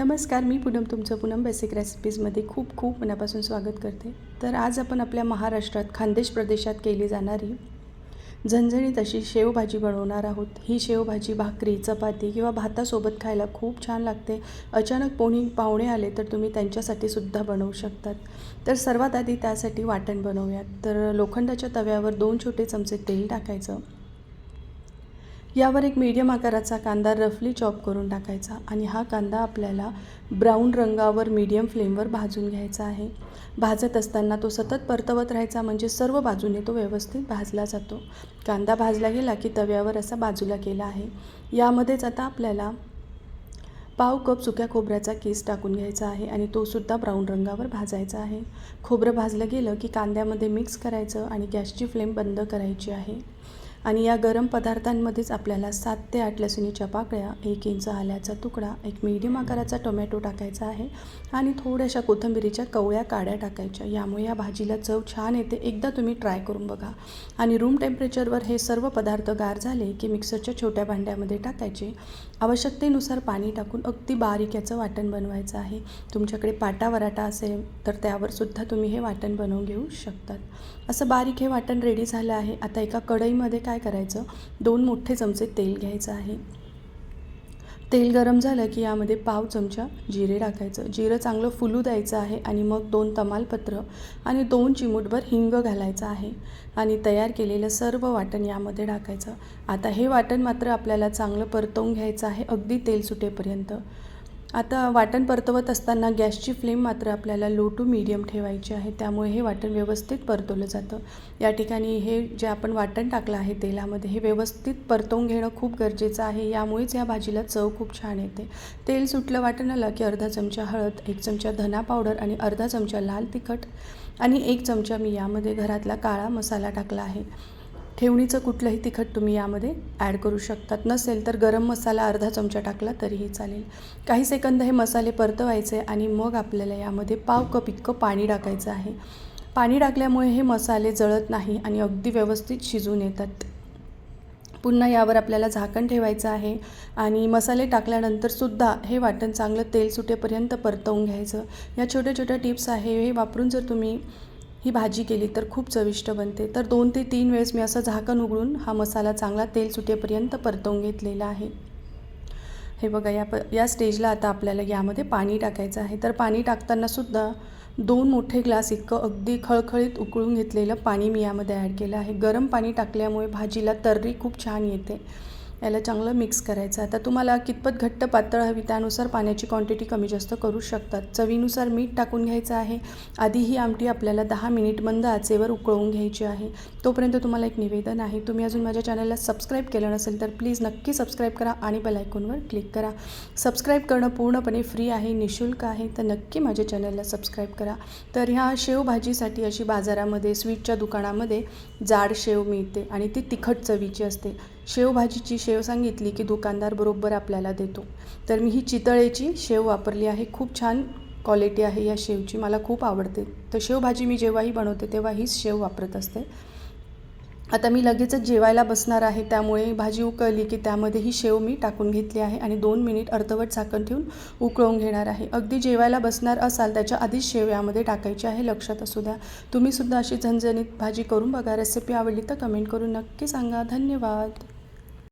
नमस्कार मी पूनम तुमचं पूनम बेसिक रेसिपीजमध्ये खूप खूप मनापासून स्वागत करते. तर आज आपण आपल्या महाराष्ट्रात खानदेश प्रदेशात केली जाणारी झणझणीत अशी शेवभाजी बनवणार आहोत. ही शेवभाजी भाकरी चपाती किंवा भातासोबत खायला खूप छान लागते. अचानक कोणी पाहुणे आले तर तुम्ही त्यांच्यासाठी सुद्धा बनवू शकतात. तर सर्वात आधी त्यासाठी वाटण बनवूयात. तर लोखंडाच्या तव्यावर दोन छोटे चमचे तेल टाकायचं. यावर एक मीडियम आकाराचा कांदा रफली चॉप करून टाकायचा आणि हा कांदा आपल्याला ब्राऊन रंगावर मीडियम फ्लेमवर भाजून घ्यायचा आहे. भाजत असताना तो सतत परतवत राहायचा म्हणजे सर्व बाजूने तो व्यवस्थित भाजला जातो. कांदा भाजला गेला की तव्यावर असा बाजूला केला आहे. यामध्येच आता आपल्याला पाव कप सुक्या खोबऱ्याचा केस टाकून घ्यायचा आहे आणि तो सुद्धा ब्राऊन रंगावर भाजायचा आहे. खोबरं भाजलं गेलं की कांद्यामध्ये मिक्स करायचं आणि गॅसची फ्लेम बंद करायची आहे. आणि या गरम पदार्थांमध्येच आपल्याला सात ते आठ लसणीच्या पाकळ्या एक इंच आल्याचा तुकडा एक मीडियम आकाराचा टोमॅटो टाकायचा आहे आणि थोड्याशा कोथिंबिरीच्या कवळ्या काड्या टाकायच्या. यामुळे या भाजीला चव छान येते. एकदा तुम्ही ट्राय करून बघा. आणि रूम टेम्परेचरवर हे सर्व पदार्थ गार झाले की मिक्सरच्या छोट्या भांड्यामध्ये टाकायचे. आवश्यकतेनुसार पाणी टाकून अगदी बारीक याचं वाटण बनवायचं आहे. तुमच्याकडे पाटा वराटा असेल तर त्यावर सुद्धा तुम्ही हे वाटण बनवून घेऊ शकतात. असं बारीक हे वाटण रेडी झालं आहे. आता एका कढईमध्ये काय करायचं? दोन मोठे चमचे तेल घ्यायचं आहे. तेल गरम झालं की यामध्ये पाव चमचा जिरे टाकायचं. जिरं चांगलं फुलू द्यायचं आहे आणि मग दोन तमालपत्र आणि दोन चिमूटभर हिंग घालायचं आहे आणि तयार केलेलं सर्व वाटण यामध्ये टाकायचं. आता हे वाटण मात्र आपल्याला चांगलं परतवून घ्यायचं आहे अगदी तेल सुटेपर्यंत. आता वाटण परतवत असताना गॅसची फ्लेम मात्र आपल्याला लो टू मीडियम ठेवायची आहे. त्यामुळे हे वाटण व्यवस्थित परतवलं जातं. या ठिकाणी हे जे आपण वाटण टाकलं आहे तेलामध्ये हे व्यवस्थित परतवून घेणं खूप गरजेचं आहे. यामुळेच या भाजीला चव खूप छान येते. तेल सुटलं वाटणाला की अर्धा चमचा हळद एक चमचा धना पावडर आणि अर्धा चमचा लाल तिखट आणि एक चमचा मी यामध्ये घरातला काळा मसाला टाकला आहे. ठेवणीचं कुठलंही तिखट तुम्ही यामध्ये ॲड करू शकतात. नसेल तर गरम मसाला अर्धा चमचा टाकला तरीही चालेल. काही सेकंद हे मसाले परतवायचे आणि मग आपल्याला यामध्ये पाव कप इतकं पाणी टाकायचं आहे. पाणी टाकल्यामुळे हे मसाले जळत नाही आणि अगदी व्यवस्थित शिजून येतात. पुन्हा यावर आपल्याला झाकण ठेवायचं आहे आणि मसाले टाकल्यानंतरसुद्धा हे वाटण चांगलं तेल सुटेपर्यंत परतवून घ्यायचं. या छोट्या छोट्या टिप्स आहे हे वापरून जर तुम्ही ही भाजी केली तर खूप चविष्ट बनते. तर दोन ते तीन वेळेस मी असं झाकण उघडून हा मसाला चांगला तेल सुटेपर्यंत परतवून घेतलेला आहे. हे बघा या प या स्टेजला आता आपल्याला यामध्ये पाणी टाकायचं आहे. तर पाणी टाकतानासुद्धा दोन मोठे ग्लास इतकं अगदी खळखळीत उकळून घेतलेलं पाणी मी यामध्ये ॲड केलं आहे. गरम पाणी टाकल्यामुळे भाजीला तर्री खूप छान येते. याला चांगलं मिक्स करायचं. आता तुम्हाला कितपत घट्ट पातळ हवी त्यानुसार पाण्याची क्वांटिटी कमी जास्त करू शकतात. चवीनुसार मीठ टाकून घ्यायचं आहे. आधी ही आमटी आपल्याला दहा मिनिट मंद आचेवर उकळवून घ्यायची आहे. तोपर्यंत तुम्हाला एक निवेदन आहे. तुम्ही अजून माझ्या चॅनलला सबस्क्राईब केलं नसेल तर प्लीज नक्की सबस्क्राईब करा आणि बेलायकॉनवर क्लिक करा. सबस्क्राईब करणं पूर्णपणे फ्री आहे निशुल्क आहे. तर नक्की माझ्या चॅनलला सबस्क्राईब करा. तर ह्या शेवभाजीसाठी अशी बाजारामध्ये स्वीटच्या दुकानामध्ये जाड शेव मिळते आणि ती तिखट चवीची असते. शेवभाजीची शेव सांगितली की दुकानदार बरोबर आपल्याला देतो. तर मी ही चितळेची शेव वापरली आहे. खूप छान क्वालिटी आहे या शेवची. मला खूप आवडते. तर शेवभाजी मी जेव्हाही बनवते तेव्हा हीच शेव वापरत असते. आता मी लगेचच जेवायला बसणार आहे. त्यामुळे भाजी उकळली की त्यामध्ये ही शेव मी टाकून घेतली आहे आणि दोन मिनिट अर्धवट झाकण ठेवून उकळवून घेणार आहे. अगदी जेवायला बसणार असाल त्याच्या आधीच शेव यामध्ये टाकायची आहे. लक्षात असू द्या. तुम्हीसुद्धा अशी झणझणीत भाजी करून बघा. रेसिपी आवडली तर कमेंट करून नक्की सांगा. धन्यवाद.